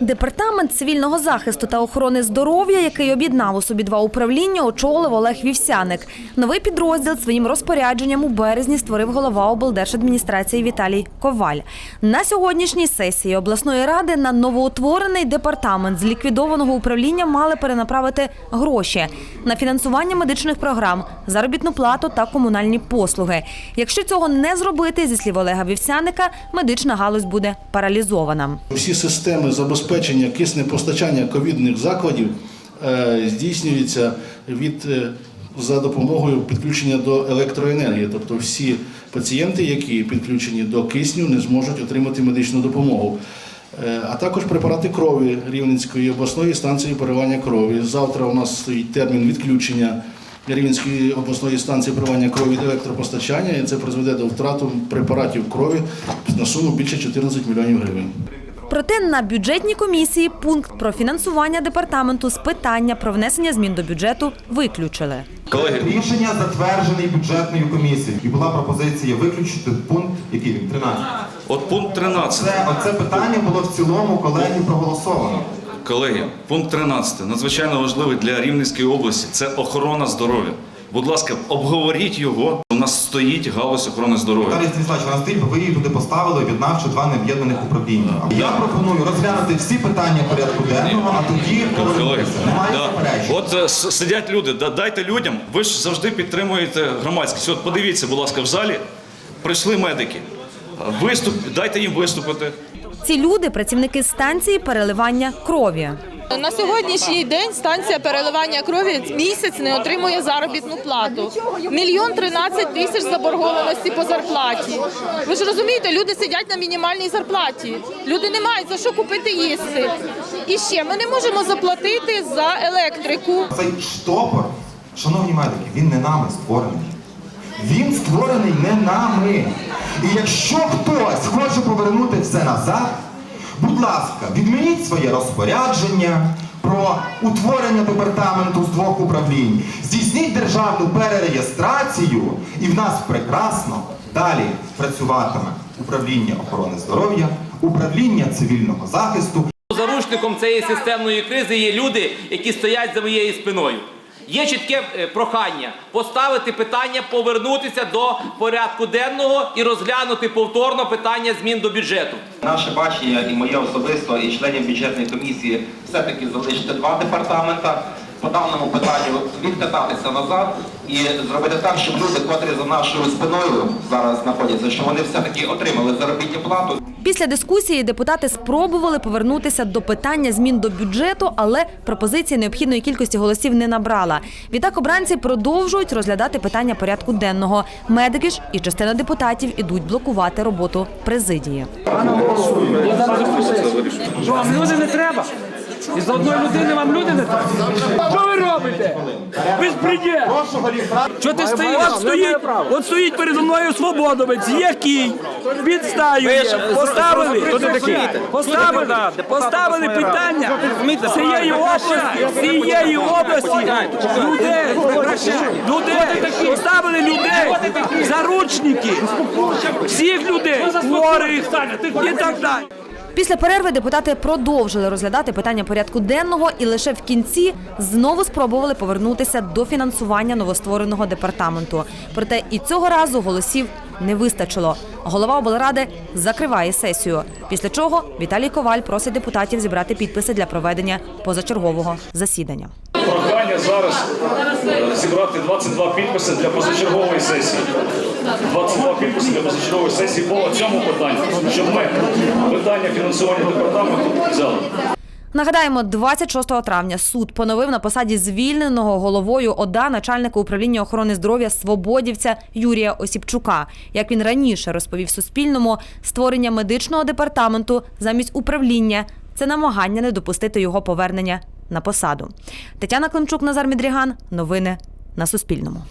Департамент цивільного захисту та охорони здоров'я, який об'єднав у собі два управління, очолив Олег Вівсяник. Новий підрозділ своїм розпорядженням у березні створив голова облдержадміністрації Віталій Коваль. На сьогоднішній сесії обласної ради на новоутворений департамент з ліквідованого управління мали перенаправити гроші на фінансування медичних програм, заробітну плату та комунальні послуги. Якщо цього не зробити, зі слів Олега Вівсяника, медична галузь буде паралізована. Всі системи забезпечення киснепостачання ковідних закладів е, здійснюються від е, за допомогою підключення до електроенергії. Тобто всі пацієнти, які підключені до кисню, не зможуть отримати медичну допомогу. Е, А також препарати крові Рівненської обласної станції переливання крові. Завтра у нас стоїть термін відключення Рівненської обласної станції переливання крові від електропостачання, і це призведе до втрати препаратів крові на суму більше 14 мільйонів гривень. Проте на бюджетній комісії пункт про фінансування департаменту з питання про внесення змін до бюджету виключили. Колеги, Рішення затверджений бюджетною комісією. І була пропозиція виключити пункт, який він 13. от пункт 13. Це оце питання було в цілому колеги проголосовано. Колеги, пункт 13. Надзвичайно важливий для Рівненської області. Це охорона здоров'я. Будь ласка, обговоріть його. У нас стоїть галузь охорони здоров'я. Віталій Станіславович, стоїть, ви її туди поставили, об'єднавши два необ'єднаних управління. Я пропоную розглянути всі питання порядку денного, а тоді Колеги. Немає да. заперечень. от е, с- сидять люди, да- дайте людям. Ви ж завжди підтримуєте громадськість. От подивіться, будь ласка, в залі прийшли медики. Виступ, дайте їм виступити. Ці люди працівники станції переливання крові. На сьогоднішній день станція переливання крові місяць не отримує заробітну плату. Мільйон тринадцять тисяч заборгованості по зарплаті. Ви ж розумієте, люди сидять на мінімальній зарплаті. Люди не мають за що купити їсти. І ще ми не можемо заплатити за електрику. Цей штопор, шановні медики, він не нами створений. Він створений не нами. І якщо хтось хоче повернути все назад, будь ласка, відмініть своє розпорядження про утворення департаменту з двох управлінь, здійсніть державну перереєстрацію, і в нас прекрасно далі працюватиме управління охорони здоров'я, управління цивільного захисту Заручником цієї системної кризи є люди, які стоять за моєю спиною. Є чітке е, прохання поставити питання, повернутися до порядку денного і розглянути повторно питання змін до бюджету. Наше бачення і моє особисто, і членів бюджетної комісії все-таки залишити два департамента по даному питанню відкататися назад і зробити так, щоб люди, котрі за нашою спиною зараз знаходяться, щоб вони все-таки отримали заробітну плату. Після дискусії депутати спробували повернутися до питання змін до бюджету, але пропозиція необхідної кількості голосів не набрала. Відтак обранці продовжують розглядати питання порядку денного. Медики ж і частина депутатів ідуть блокувати роботу президії. Що вам люди не треба? І за одної людини вам люди не треба. Що ви робите? Безпреділ! Що ти стоїш? От стоїть, от стоїть передо мною свободовець, який відстаює. Поставили, поставили, поставили питання. цієї області, цієї області. Людей, людей, поставили людей, заручники, всіх людей, хворих. І так далі. Після перерви депутати продовжили розглядати питання порядку денного і лише в кінці знову спробували повернутися до фінансування новоствореного департаменту. Проте і цього разу голосів не вистачило. Голова облради закриває сесію. Після чого Віталій Коваль просить депутатів зібрати підписи для проведення позачергового засідання. Зараз е, зібрати 22 підписи для позачергової сесії. 22 підписи для позачергової сесії по цьому питанню, щоб ми питання фінансування департаменту взяли. Нагадаємо, 26 травня суд поновив на посаді звільненого головою ОДА начальника управління охорони здоров'я Свободівця Юрія Осіпчука. Як він раніше розповів Суспільному, створення медичного департаменту замість управління це намагання не допустити його повернення на посаду. Тетяна Климчук, Назар Мідріган. Новини на Суспільному.